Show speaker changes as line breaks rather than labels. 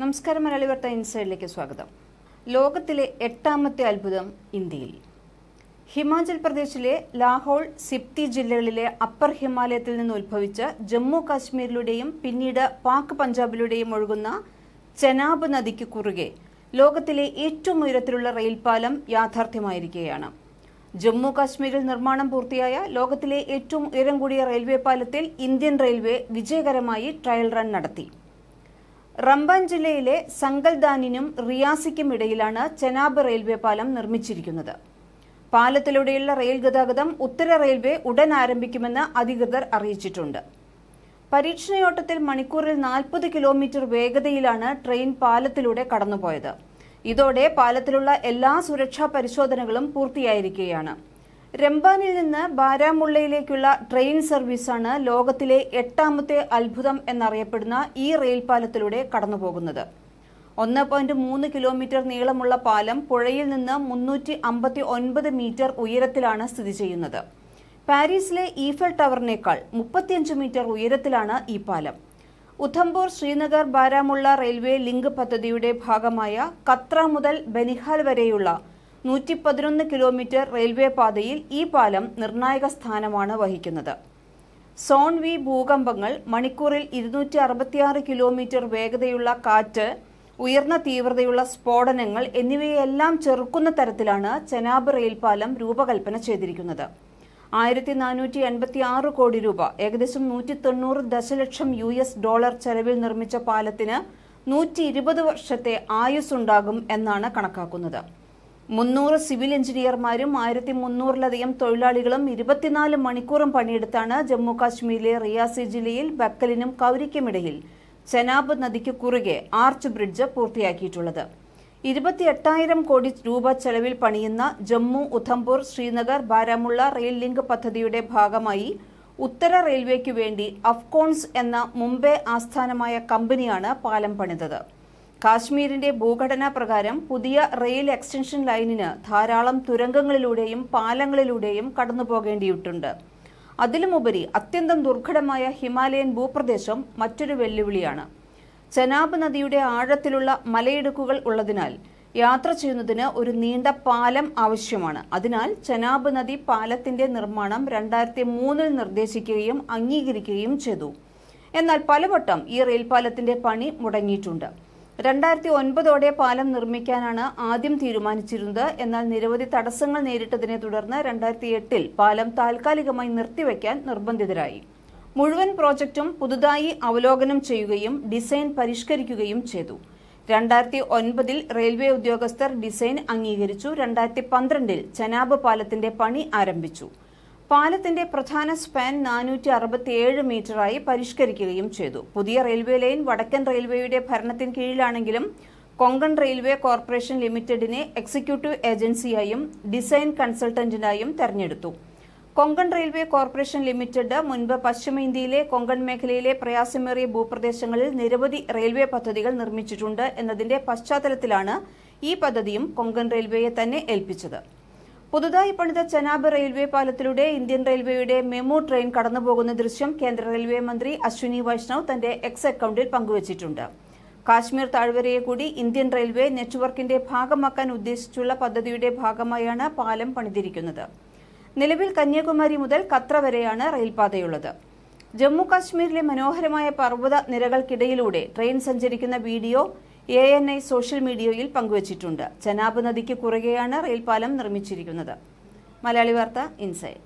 നമസ്കാരം മലയാളി വാർത്ത ഇൻസൈഡിലേക്ക് സ്വാഗതം. ലോകത്തിലെ എട്ടാമത്തെ അത്ഭുതം ഇന്ത്യയിൽ. ഹിമാചൽ പ്രദേശിലെ ലാഹോൾ സിപ്തി ജില്ലകളിലെ അപ്പർ ഹിമാലയത്തിൽ നിന്ന് ഉത്ഭവിച്ച ജമ്മു കാശ്മീരിലൂടെയും പിന്നീട് പാക് പഞ്ചാബിലൂടെയും ഒഴുകുന്ന ചെനാബ് നദിക്ക് കുറുകെ ലോകത്തിലെ ഏറ്റവും ഉയരത്തിലുള്ള റെയിൽപാലം യാഥാർത്ഥ്യമായിരിക്കുകയാണ്. ജമ്മു കാശ്മീരിൽ നിർമ്മാണം പൂർത്തിയായ ലോകത്തിലെ ഏറ്റവും ഉയരം കൂടിയ റെയിൽവേ പാലത്തിൽ ഇന്ത്യൻ റെയിൽവേ വിജയകരമായി ട്രയൽ റൺ നടത്തി. റംബാൻ ജില്ലയിലെ സങ്കൽദാനിനും റിയാസിക്കും ഇടയിലാണ് ചെനാബ് റെയിൽവേ പാലം നിർമ്മിച്ചിരിക്കുന്നത്. പാലത്തിലൂടെയുള്ള റെയിൽ ഗതാഗതം ഉത്തര റെയിൽവേ ഉടൻ ആരംഭിക്കുമെന്ന് അധികൃതർ അറിയിച്ചിട്ടുണ്ട്. പരീക്ഷണയോട്ടത്തിൽ മണിക്കൂറിൽ നാൽപ്പത് കിലോമീറ്റർ വേഗതയിലാണ് ട്രെയിൻ പാലത്തിലൂടെ കടന്നുപോയത്. ഇതോടെ പാലത്തിലുള്ള എല്ലാ സുരക്ഷാ പരിശോധനകളും പൂർത്തിയായിരിക്കുകയാണ്. രംബാനിൽ നിന്ന് ബാരാമുള്ളയിലേക്കുള്ള ട്രെയിൻ സർവീസാണ് ലോകത്തിലെ എട്ടാമത്തെ അത്ഭുതം എന്നറിയപ്പെടുന്ന ഈ റെയിൽ പാലത്തിലൂടെ കടന്നുപോകുന്നത്. ഒന്ന് പോയിന്റ് മൂന്ന് കിലോമീറ്റർ നീളമുള്ള പാലം പുഴയിൽ നിന്ന് മുന്നൂറ്റി അമ്പത്തി ഒൻപത് മീറ്റർ ഉയരത്തിലാണ് സ്ഥിതി ചെയ്യുന്നത്. പാരീസിലെ ഈഫൽ ടവറിനേക്കാൾ മുപ്പത്തിയഞ്ച് മീറ്റർ ഉയരത്തിലാണ് ഈ പാലം. ഉധംപൂർ ശ്രീനഗർ ബാരാമുള്ള റെയിൽവേ ലിങ്ക് പദ്ധതിയുടെ ഭാഗമായ കത്ര മുതൽ ബനിഹാൽ വരെയുള്ള നൂറ്റി പതിനൊന്ന് കിലോമീറ്റർ റെയിൽവേ പാതയിൽ ഈ പാലം നിർണായക സ്ഥാനമാണ് വഹിക്കുന്നത്. സോൺ വി ഭൂകമ്പങ്ങൾ മണിക്കൂറിൽ ഇരുന്നൂറ്റി അറുപത്തിയാറ് കിലോമീറ്റർ വേഗതയുള്ള കാറ്റ് ഉയർന്ന തീവ്രതയുള്ള സ്ഫോടനങ്ങൾ എന്നിവയെല്ലാം ചെറുക്കുന്ന തരത്തിലാണ് ചെനാബ് റെയിൽപാലം രൂപകൽപ്പന ചെയ്തിരിക്കുന്നത്. ആയിരത്തി നാനൂറ്റി എൺപത്തി ആറ് കോടി രൂപ ഏകദേശം നൂറ്റി തൊണ്ണൂറ് ദശലക്ഷം യു എസ് ഡോളർ ചെലവിൽ നിർമ്മിച്ച പാലത്തിന് നൂറ്റി ഇരുപത് വർഷത്തെ ആയുസ് ഉണ്ടാകും എന്നാണ് കണക്കാക്കുന്നത്. മുന്നൂറ് സിവിൽ എഞ്ചിനീയർമാരും ആയിരത്തി മുന്നൂറിലധികം തൊഴിലാളികളും ഇരുപത്തിനാല് മണിക്കൂറും പണിയെടുത്താണ് ജമ്മു കാശ്മീരിലെ റിയാസി ജില്ലയിൽ ബക്കലിനും കൗരിക്കുമിടയിൽ ചെനാബ് നദിക്ക് കുറുകെ ആർച്ച് ബ്രിഡ്ജ് പൂർത്തിയാക്കിയിട്ടുള്ളത്. ഇരുപത്തി എട്ടായിരം കോടി രൂപ ചെലവിൽ പണിയുന്ന ജമ്മു ഉധംപൂർ ശ്രീനഗർ ബാരാമുള്ള റെയിൽ ലിങ്ക് പദ്ധതിയുടെ ഭാഗമായി ഉത്തര റെയിൽവേക്ക് വേണ്ടി അഫ്കോൺസ് എന്ന മുംബൈ ആസ്ഥാനമായ കമ്പനിയാണ് പാലം പണിതത്. കാശ്മീരിന്റെ ഭൂഘടനാ പ്രകാരം പുതിയ റെയിൽ എക്സ്റ്റൻഷൻ ലൈനിന് ധാരാളം തുരങ്കങ്ങളിലൂടെയും പാലങ്ങളിലൂടെയും കടന്നുപോകേണ്ടിയിട്ടുണ്ട്. അതിലുമുപരി അത്യന്തം ദുർഘടമായ ഹിമാലയൻ ഭൂപ്രദേശം മറ്റൊരു വെല്ലുവിളിയാണ്. ചെനാബ് നദിയുടെ ആഴത്തിലുള്ള മലയിടുക്കുകൾ ഉള്ളതിനാൽ യാത്ര ചെയ്യുന്നതിന് ഒരു നീണ്ട പാലം ആവശ്യമാണ്. അതിനാൽ ചെനാബ് നദി പാലത്തിന്റെ നിർമ്മാണം രണ്ടായിരത്തി മൂന്നിൽ നിർദ്ദേശിക്കുകയും അംഗീകരിക്കുകയും ചെയ്തു. എന്നാൽ പലവട്ടം ഈ റെയിൽ പാലത്തിന്റെ പണി മുടങ്ങിയിട്ടുണ്ട്. രണ്ടായിരത്തി ഒൻപതോടെ പാലം നിർമ്മിക്കാനാണ് ആദ്യം തീരുമാനിച്ചിരുന്നത്. എന്നാൽ നിരവധി തടസ്സങ്ങൾ നേരിട്ടതിനെ തുടർന്ന് രണ്ടായിരത്തി എട്ടിൽ പാലം താൽക്കാലികമായി നിർത്തിവെക്കാൻ നിർബന്ധിതരായി. മുഴുവൻ പ്രോജക്റ്റും പുതുതായി അവലോകനം ചെയ്യുകയും ഡിസൈൻ പരിഷ്കരിക്കുകയും ചെയ്തു. രണ്ടായിരത്തി ഒൻപതിൽ റെയിൽവേ ഉദ്യോഗസ്ഥർ ഡിസൈൻ അംഗീകരിച്ചു. രണ്ടായിരത്തി പന്ത്രണ്ടിൽ ചനാബ് പാലത്തിന്റെ പണി ആരംഭിച്ചു. പാലത്തിന്റെ പ്രധാന സ്പാൻ നാനൂറ്റി അറുപത്തിയേഴ് മീറ്ററായി പരിഷ്കരിക്കുകയും ചെയ്തു. പുതിയ റെയിൽവേ ലൈൻ വടക്കൻ റെയിൽവേയുടെ ഭരണത്തിന് കീഴിലാണെങ്കിലും കൊങ്കൺ റെയിൽവേ കോർപ്പറേഷൻ ലിമിറ്റഡിനെ എക്സിക്യൂട്ടീവ് ഏജൻസിയായും ഡിസൈൻ കൺസൾട്ടന്റിനായും തെരഞ്ഞെടുത്തു. കൊങ്കൺ റെയിൽവേ കോർപ്പറേഷൻ ലിമിറ്റഡ് മുൻപ് പശ്ചിമ ഇന്ത്യയിലെ കൊങ്കൺ മേഖലയിലെ പ്രയാസമേറിയ ഭൂപ്രദേശങ്ങളിൽ നിരവധി റെയിൽവേ പദ്ധതികൾ നിർമ്മിച്ചിട്ടുണ്ട് എന്നതിന്റെ പശ്ചാത്തലത്തിലാണ് ഈ പദ്ധതിയും കൊങ്കൺ റെയിൽവേയെ തന്നെ ഏൽപ്പിച്ചത്. പുതുതായി പണിത ചെനാബ് റെയിൽവേ പാലത്തിലൂടെ ഇന്ത്യൻ റെയിൽവേയുടെ മെമു ട്രെയിൻ കടന്നുപോകുന്ന ദൃശ്യം കേന്ദ്ര റെയിൽവേ മന്ത്രി അശ്വിനി വൈഷ്ണവ് തന്റെ എക്സ് അക്കൌണ്ടിൽ പങ്കുവച്ചിട്ടുണ്ട്. കാശ്മീർ താഴ്വരയെ കൂടി ഇന്ത്യൻ റെയിൽവേ നെറ്റ്വർക്കിന്റെ ഭാഗമാക്കാൻ ഉദ്ദേശിച്ചുള്ള പദ്ധതിയുടെ ഭാഗമായാണ് പാലം പണിതിരിക്കുന്നത്. നിലവിൽ കന്യാകുമാരി മുതൽ കത്ര വരെയാണ് റെയിൽപാതയുള്ളത്. ജമ്മു കാശ്മീരിലെ മനോഹരമായ പർവത നിരകൾക്കിടയിലൂടെ ട്രെയിൻ സഞ്ചരിക്കുന്ന video A N I social മീഡിയയിൽ പങ്കുവച്ചിട്ടുണ്ട്. ചെനാബ് നദിക്ക് കുറുകെയാണ് റെയിൽപാലം നിർമ്മിച്ചിരിക്കുന്നത്. മലയാളി വാർത്ത ഇൻസൈഡ്